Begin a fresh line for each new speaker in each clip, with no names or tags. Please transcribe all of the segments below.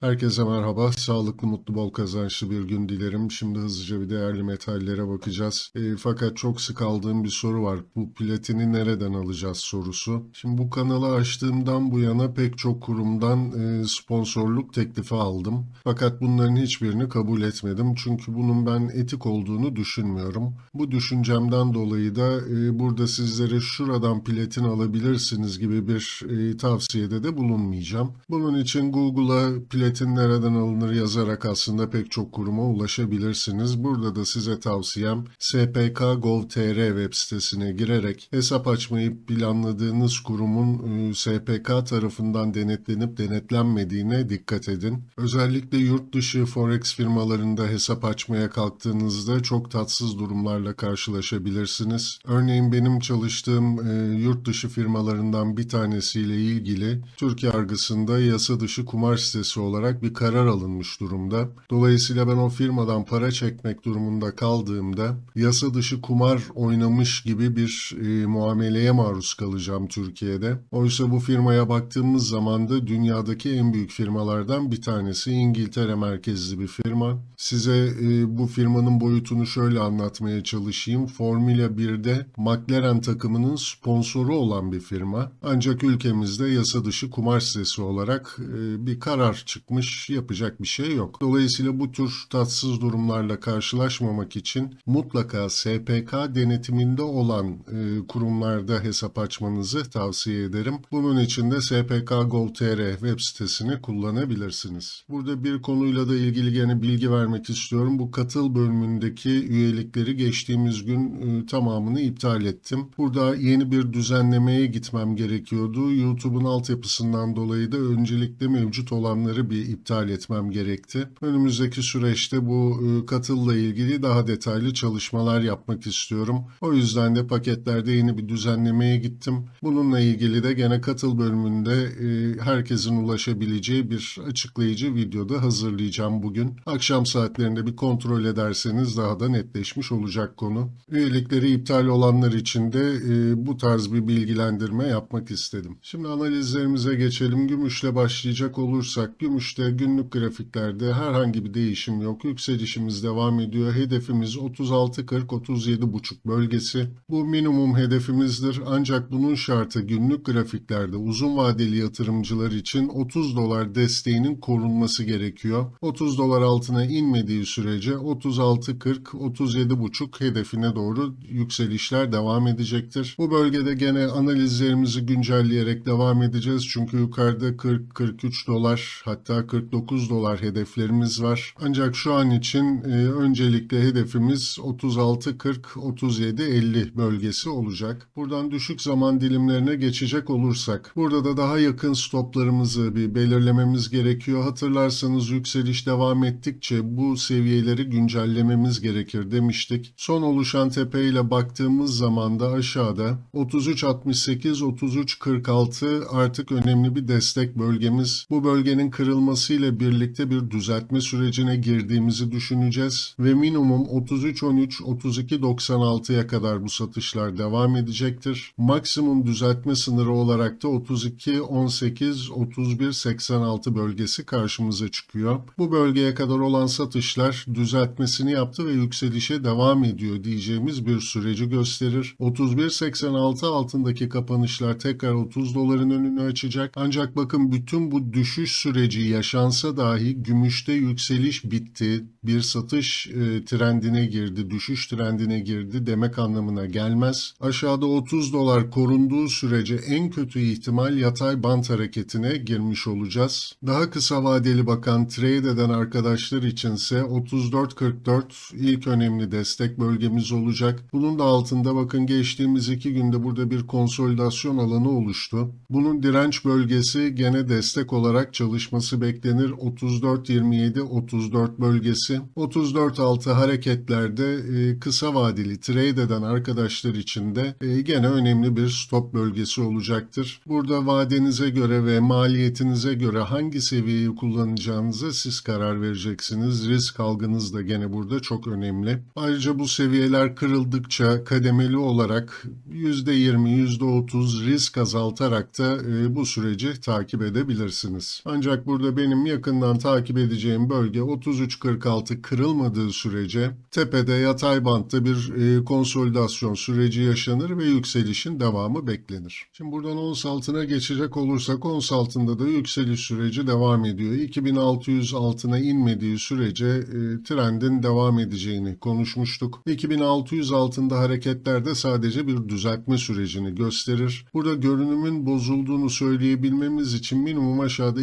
Herkese merhaba. Sağlıklı, mutlu, bol kazançlı bir gün dilerim. Şimdi hızlıca bir değerli metallere bakacağız. E, fakat çok sık aldığım bir soru var. Bu platini nereden alacağız sorusu. Şimdi bu kanalı açtığımdan bu yana pek çok kurumdan e, sponsorluk teklifi aldım. Fakat bunların hiçbirini kabul etmedim. Çünkü bunun ben etik olduğunu düşünmüyorum. Bu düşüncemden dolayı da e, burada sizlere şuradan platin alabilirsiniz gibi bir e, tavsiyede de bulunmayacağım. Bunun için Google'a platin nereden alınır yazarak aslında pek çok kuruma ulaşabilirsiniz. Burada da size tavsiyem spk.gov.tr web sitesine girerek hesap açmayı planladığınız kurumun e, SPK tarafından denetlenip denetlenmediğine dikkat edin. Özellikle yurt dışı forex firmalarında hesap açmaya kalktığınızda çok tatsız durumlarla karşılaşabilirsiniz. Örneğin benim çalıştığım e, yurt dışı firmalarından bir tanesiyle ilgili Türk yargısında yasa dışı kumar sitesi olarak bir karar alınmış durumda. Dolayısıyla ben o firmadan para çekmek durumunda kaldığımda yasa dışı kumar oynamış gibi bir e, muameleye maruz kalacağım Türkiye'de. Oysa bu firmaya baktığımız zaman da dünyadaki en büyük firmalardan bir tanesi İngiltere merkezli bir firma. Size e, bu firmanın boyutunu şöyle anlatmaya çalışayım. Formula 1'de McLaren takımının sponsoru olan bir firma. Ancak ülkemizde yasa dışı kumar sitesi olarak e, bir karar çıkmış. Yapacak bir şey yok. Dolayısıyla bu tür tatsız durumlarla karşılaşmamak için mutlaka SPK denetiminde olan e, kurumlarda hesap açmanızı tavsiye ederim. Bunun için de spk.gov.tr web sitesini kullanabilirsiniz. Burada bir konuyla da ilgili gene bilgi vermek istiyorum. Bu katıl bölümündeki üyelikleri geçtiğimiz gün e, tamamını iptal ettim. Burada yeni bir düzenlemeye gitmem gerekiyordu. YouTube'un altyapısından dolayı da öncelikle mevcut olanları bir iptal etmem gerekti. Önümüzdeki süreçte bu e, katılla ilgili daha detaylı çalışmalar yapmak istiyorum. O yüzden de paketlerde yeni bir düzenlemeye gittim. Bununla ilgili de gene katıl bölümünde e, herkesin ulaşabileceği bir açıklayıcı videoda hazırlayacağım bugün. Akşam saatlerinde bir kontrol ederseniz daha da netleşmiş olacak konu. Üyelikleri iptal olanlar için de e, bu tarz bir bilgilendirme yapmak istedim. Şimdi analizlerimize geçelim. Gümüşle başlayacak olursak gümüşte günlük grafiklerde herhangi bir değişim yok. Yükselişimiz devam ediyor. Hedefimiz 36-40-37,5 bölgesi. Bu minimum hedefimizdir. Ancak bunun şartı günlük grafiklerde uzun vadeli yatırımcılar için 30 dolar desteğinin korunması gerekiyor. 30 dolar altına inmediği sürece 36-40-37,5 hedefine doğru yükselişler devam edecektir. Bu bölgede gene analizlerimizi güncelleyerek devam edeceğiz. Çünkü yukarıda 40-43 dolar hatta 49 dolar hedeflerimiz var. Ancak şu an için e, öncelikle hedefimiz 36-40-37-50 bölgesi olacak. Buradan düşük zaman dilimlerine geçecek olursak burada da daha yakın stoplarımızı bir belirlememiz gerekiyor. Hatırlarsanız yükseliş devam ettikçe bu seviyeleri güncellememiz gerekir demiştik. Son oluşan tepe ile baktığımız zaman da aşağıda 33.68-33.46 artık önemli bir destek bölgemiz. Bu bölgenin kırılmasıyla birlikte bir düzeltme sürecine girdiğimizi düşüneceğiz ve minimum 33.13-32.96'ya kadar bu satışlar devam edecektir. Maksimum düzeltme sınırı olarak da 32.18-31.86 bölgesi karşımıza çıkıyor. Bu bölgeye kadar olan satışlar düzeltmesini yaptı ve yükselişe devam ediyor diyeceğimiz bir süreci gösterir. 31.86 altındaki kapanışlar tekrar 30 doların önünü açacak. Ancak bakın bütün bu düşüş süreci yaşansa dahi gümüşte yükseliş bitti. Bir satış e, trendine girdi, düşüş trendine girdi demek anlamına gelmez. Aşağıda 30 dolar korunduğu sürece en kötü ihtimal yatay bant hareketine girmiş olacağız. Daha kısa vadeli bakan trade eden arkadaşlar içinse 34.44 ilk önemli destek bölgemiz olacak. Bunun da altında bakın geçtiğimiz iki günde burada bir konsolidasyon alanı oluştu. Bunun direnç bölgesi gene destek olarak çalışması beklenir. 34-27-34 bölgesi. 34-6 hareketlerde e, kısa vadeli trade eden arkadaşlar için de e, gene önemli bir stop bölgesi olacaktır. Burada vadenize göre ve maliyetinize göre hangi seviyeyi kullanacağınıza siz karar vereceksiniz. Risk algınız da gene burada çok önemli. Ayrıca bu seviyeler kırıldıkça kademeli olarak %20, %30 risk azaltarak da e, bu süreci takip edebilirsiniz. Ancak burada Burada benim yakından takip edeceğim bölge 33.46 kırılmadığı sürece tepede yatay bantta bir e, konsolidasyon süreci yaşanır ve yükselişin devamı beklenir. Şimdi buradan ons altına geçecek olursak ons altında da yükseliş süreci devam ediyor. 2600 altına inmediği sürece e, trendin devam edeceğini konuşmuştuk. 2600 altında hareketlerde sadece bir düzeltme sürecini gösterir. Burada görünümün bozulduğunu söyleyebilmemiz için minimum aşağıda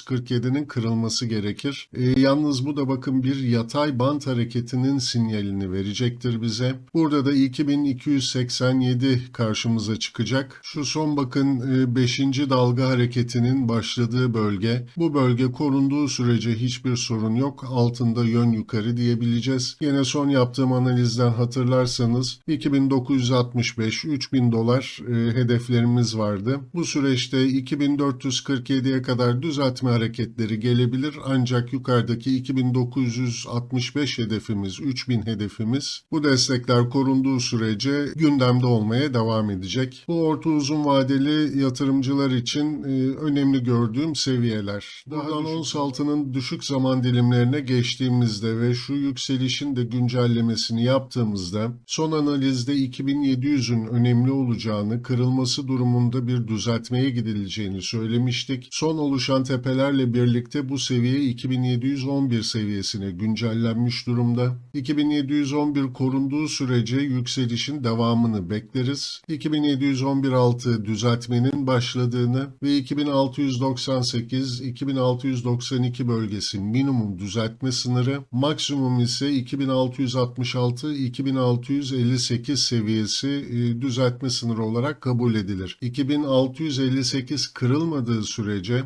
2447'nin kırılması gerekir. E, yalnız bu da bakın bir yatay bant hareketinin sinyalini verecektir bize. Burada da 2287 karşımıza çıkacak. Şu son bakın 5. dalga hareketinin başladığı bölge. Bu bölge korunduğu sürece hiçbir sorun yok. Altında yön yukarı diyebileceğiz. Yine son yaptığım analizden hatırlarsanız 2965 3000 dolar e, hedeflerimiz vardı. Bu süreçte 2447'ye kadar düzeltme hareketleri gelebilir ancak yukarıdaki 2965 hedefimiz, 3000 hedefimiz bu destekler korunduğu sürece gündemde olmaya devam edecek. Bu orta uzun vadeli yatırımcılar için e, önemli gördüğüm seviyeler. Buradan ons altının düşük zaman dilimlerine geçtiğimizde ve şu yükselişin de güncellemesini yaptığımızda son analizde 2700'ün önemli olacağını, kırılması durumunda bir düzeltmeye gidileceğini söylemiştik. Son oluşan tepelerle birlikte bu seviye 2711 seviyesine güncellenmiş durumda. 2711 korunduğu sürece yükselişin devamını bekleriz. 2711 altı düzeltmenin başladığını ve 2698-2692 bölgesi minimum düzeltme sınırı, maksimum ise 2666-2658 seviyesi e, düzeltme sınırı olarak kabul edilir. 2658 kırılmadığı sürece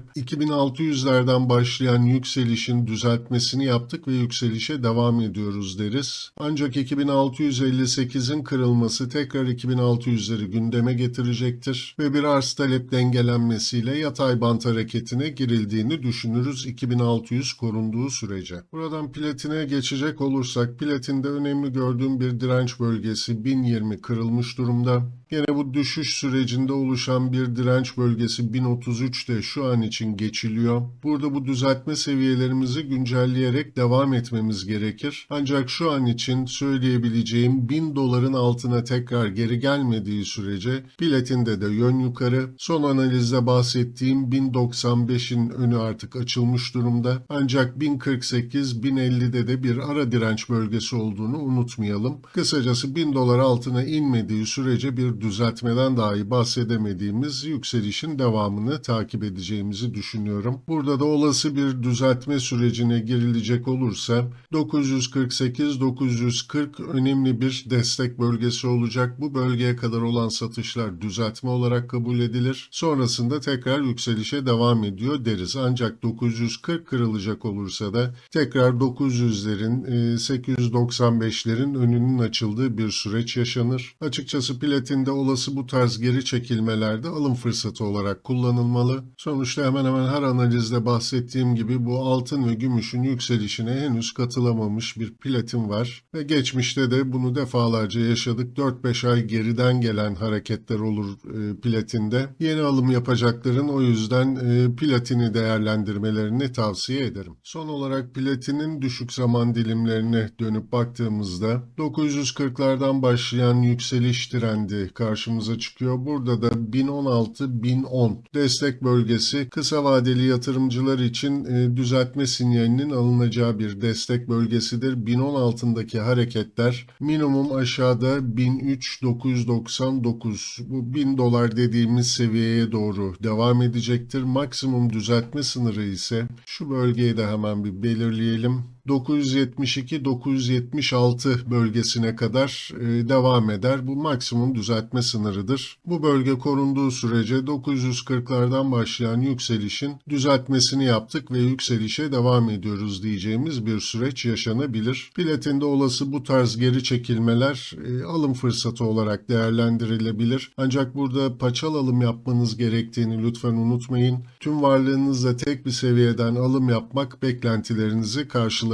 2600'lerden başlayan yükselişin düzeltmesini yaptık ve yükselişe devam ediyoruz deriz. Ancak 2658'in kırılması tekrar 2600'leri gündeme getirecektir ve bir arz talep dengelenmesiyle yatay bant hareketine girildiğini düşünürüz 2600 korunduğu sürece. Buradan platine geçecek olursak platinde önemli gördüğüm bir direnç bölgesi 1020 kırılmış durumda. Yine bu düşüş sürecinde oluşan bir direnç bölgesi 1033 de şu an için geçiliyor. Burada bu düzeltme seviyelerimizi güncelleyerek devam etmemiz gerekir. Ancak şu an için söyleyebileceğim 1000 doların altına tekrar geri gelmediği sürece platinde de yön yukarı. Son analizde bahsettiğim 1095'in önü artık açılmış durumda. Ancak 1048-1050'de de bir ara direnç bölgesi olduğunu unutmayalım. Kısacası 1000 dolar altına inmediği sürece bir düzeltmeden dahi bahsedemediğimiz yükselişin devamını takip edeceğimizi düşünüyorum. Burada da olası bir düzeltme sürecine girilecek olursa 948-940 önemli bir destek bölgesi olacak. Bu bölgeye kadar olan satışlar düzeltme olarak kabul edilir. Sonrasında tekrar yükselişe devam ediyor deriz. Ancak 940 kırılacak olursa da tekrar 900'lerin, e, 895'lerin önünün açıldığı bir süreç yaşanır. Açıkçası platinde olası bu tarz geri çekilmelerde alım fırsatı olarak kullanılmalı. Sonuçta hemen hemen her analizde bahsettiğim gibi bu altın ve gümüşün yükselişine henüz katılamamış bir platin var ve geçmişte de bunu defalarca yaşadık. 4-5 ay geriden gelen hareketler olur e, platinde. Yeni alım yapacakların o yüzden e, platini değerlendirmelerini tavsiye ederim. Son olarak platinin düşük zaman dilimlerine dönüp baktığımızda 940'lardan başlayan yükseliş trendi karşımıza çıkıyor. Burada da 1016-1010 destek bölgesi kısa vadeli yatırımcılar için e, düzeltme sinyalinin alınacağı bir destek bölgesidir. 1010 altındaki hareketler minimum aşağıda 1003-999 bu 1000 dolar dediğimiz seviyeye doğru devam edecektir. Maksimum düzeltme sınırı ise şu bölgeyi de hemen bir belirleyelim. 972-976 bölgesine kadar e, devam eder. Bu maksimum düzeltme sınırıdır. Bu bölge korunduğu sürece 940'lardan başlayan yükselişin düzeltmesini yaptık ve yükselişe devam ediyoruz diyeceğimiz bir süreç yaşanabilir. Platinde olası bu tarz geri çekilmeler e, alım fırsatı olarak değerlendirilebilir. Ancak burada paçal alım yapmanız gerektiğini lütfen unutmayın. Tüm varlığınızla tek bir seviyeden alım yapmak beklentilerinizi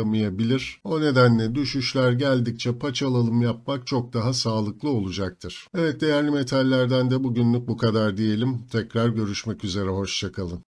karşılamayabilir. O nedenle düşüşler geldikçe paçal alım yapmak çok daha sağlıklı olacaktır. Evet değerli metallerden de bugünlük bu kadar diyelim. Tekrar görüşmek üzere hoşçakalın.